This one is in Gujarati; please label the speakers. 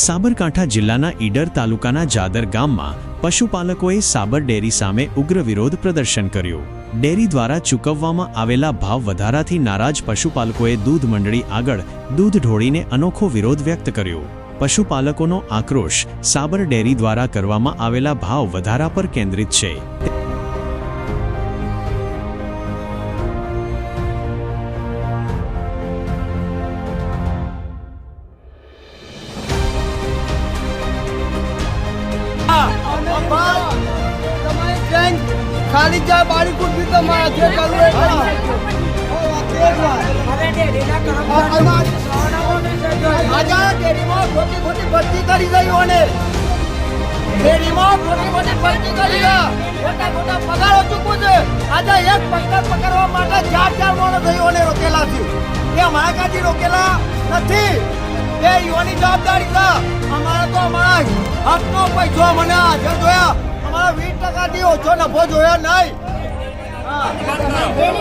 Speaker 1: સાબરકાંઠા જિલ્લાના ઈડર તાલુકાના જાદર ગામમાં પશુપાલકોએ સાબર ડેરી સામે ઉગ્ર વિરોધ પ્રદર્શન કર્યું. ડેરી દ્વારા ચૂકવવામાં આવેલા ભાવ વધારાથી નારાજ પશુપાલકોએ દૂધ મંડળી આગળ દૂધ ઢોળીને અનોખો વિરોધ વ્યક્ત કર્યો. પશુપાલકોનો આક્રોશ સાબર ડેરી દ્વારા કરવામાં આવેલા ભાવ વધારા પર કેન્દ્રિત છે.
Speaker 2: ટ્રેન ખાલી જાય બાળીકુટ બી તમારા જે કરવું એ ખોટી ખોટી ભરતી કરી ગયું ડેરીમાં મોટી મોટી ભરતી કરી મોટા મોટા પગારો ચૂકવું છે. આજે એક પગાર પકડવા માટે ચાર ચાર માણસ રોકેલા છે. એ કાંથી રોકેલા નથી. એ યુવાની જવાબદારી છે અમારે તો અમારા હકનો પૈસો મને હાજર જોયા. અમારા વીસ ટકાથી ઓછો નફો જોયો નહીં.
Speaker 3: પહેલી